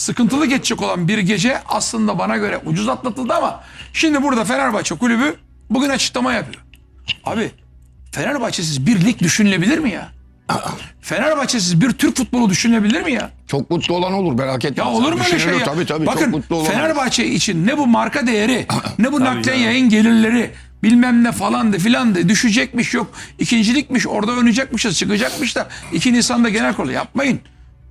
sıkıntılı geçecek olan bir gece aslında bana göre ucuz atlatıldı ama şimdi burada Fenerbahçe kulübü bugün açıklama yapıyor. Abi Fenerbahçesiz bir lig düşünülebilir mi ya? Fenerbahçesiz bir Türk futbolu düşünülebilir mi ya? Çok mutlu olan olur merak etme. Ya olur mu öyle şey ya? Tabii tabii çok Bakın mutlu olan olur. Fenerbahçe için ne bu marka değeri ne bu naklen yayın gelirleri bilmem ne falandı filandı düşecekmiş yok ikincilikmiş orada oynayacakmışız çıkacakmış da 2 Nisan'da genel kurulu yapmayın.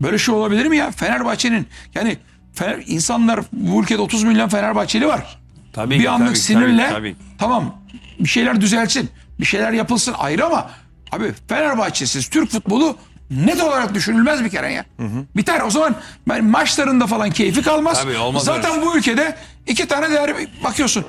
Böyle şey olabilir mi ya? Fenerbahçe'nin yani Fener, insanlar bu ülkede 30 milyon Fenerbahçeli var. Tabii bir ki, anlık tabii, sinirle tabii, tabii. tamam bir şeyler düzelsin bir şeyler yapılsın ayrı ama abi Fenerbahçesiz Türk futbolu net olarak düşünülmez bir kere ya. Biter o zaman ben maçlarında falan keyfi kalmaz. Tabii, olmaz Zaten öyle. bu ülkede iki tane değer bakıyorsun.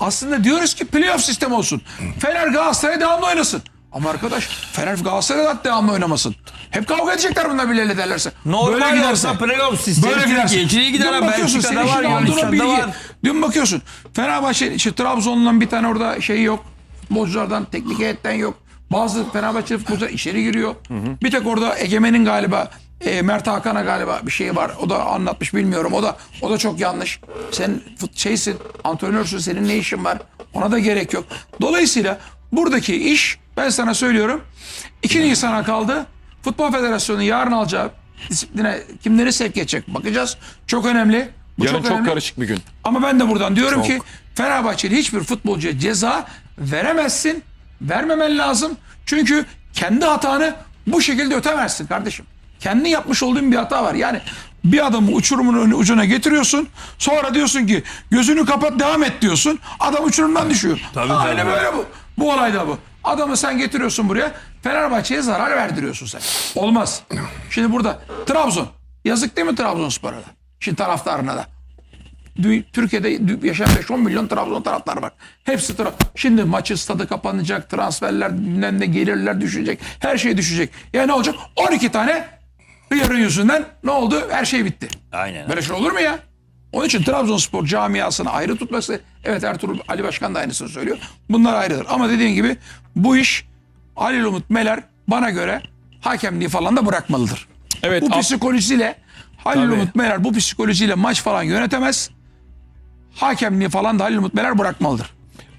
Aslında diyoruz ki playoff sistemi olsun. Fener Galatasaray devamlı oynasın. Ama arkadaş Fener Galatasaray da devamlı oynamasın. Hep kavga edecekler bunlar birbirleriyle derlerse. Normal olsa playoff sistemi Böyle giderse. Türkiye gider ama Belçika'da var, Yunanistan'da var. Dün bakıyorsun Fenerbahçe işte Trabzon'dan bir tane orada şey yok. Futbolculardan teknik heyetten yok. Bazı Fenerbahçe futbolcular içeri giriyor. Bir tek orada Egemen'in galiba e, Mert Hakan'a galiba bir şey var. O da anlatmış bilmiyorum. O da o da çok yanlış. Sen şeysin, antrenörsün. Senin ne işin var? Ona da gerek yok. Dolayısıyla buradaki iş ben sana söylüyorum. 2 Nisan'a kaldı. Futbol Federasyonu yarın alacağı disipline kimleri sevk edecek bakacağız. Çok önemli. Bu Yarın çok, önemli. karışık bir gün. Ama ben de buradan diyorum Çok. ki Fenerbahçeli hiçbir futbolcuya ceza veremezsin. Vermemen lazım. Çünkü kendi hatanı bu şekilde ötemezsin kardeşim. Kendi yapmış olduğun bir hata var. Yani bir adamı uçurumun önü- ucuna getiriyorsun. Sonra diyorsun ki gözünü kapat devam et diyorsun. Adam uçurumdan düşüyor. Tabii, Aynen tabii. böyle bu. Bu olay da bu. Adamı sen getiriyorsun buraya. Fenerbahçe'ye zarar verdiriyorsun sen. Olmaz. Şimdi burada Trabzon. Yazık değil mi Trabzonspor'a da? Şimdi taraftarına da. Türkiye'de yaşayan 5-10 milyon Trabzon taraftarı var. Hepsi Trabzon. Şimdi maçı stadı kapanacak, transferler, bilmem ne gelirler düşecek. Her şey düşecek. Ya ne olacak? 12 tane yarın yüzünden ne oldu? Her şey bitti. Aynen. Böyle şey olur mu ya? Onun için Trabzonspor camiasını ayrı tutması, evet Ertuğrul Ali Başkan da aynısını söylüyor. Bunlar ayrıdır. Ama dediğim gibi bu iş Halil Umut Meler bana göre hakemliği falan da bırakmalıdır. Evet. Bu psikolojiyle Halil. Umut Meler bu psikolojiyle maç falan yönetemez. Hakemliği falan da Halil Umut Meler bırakmalıdır.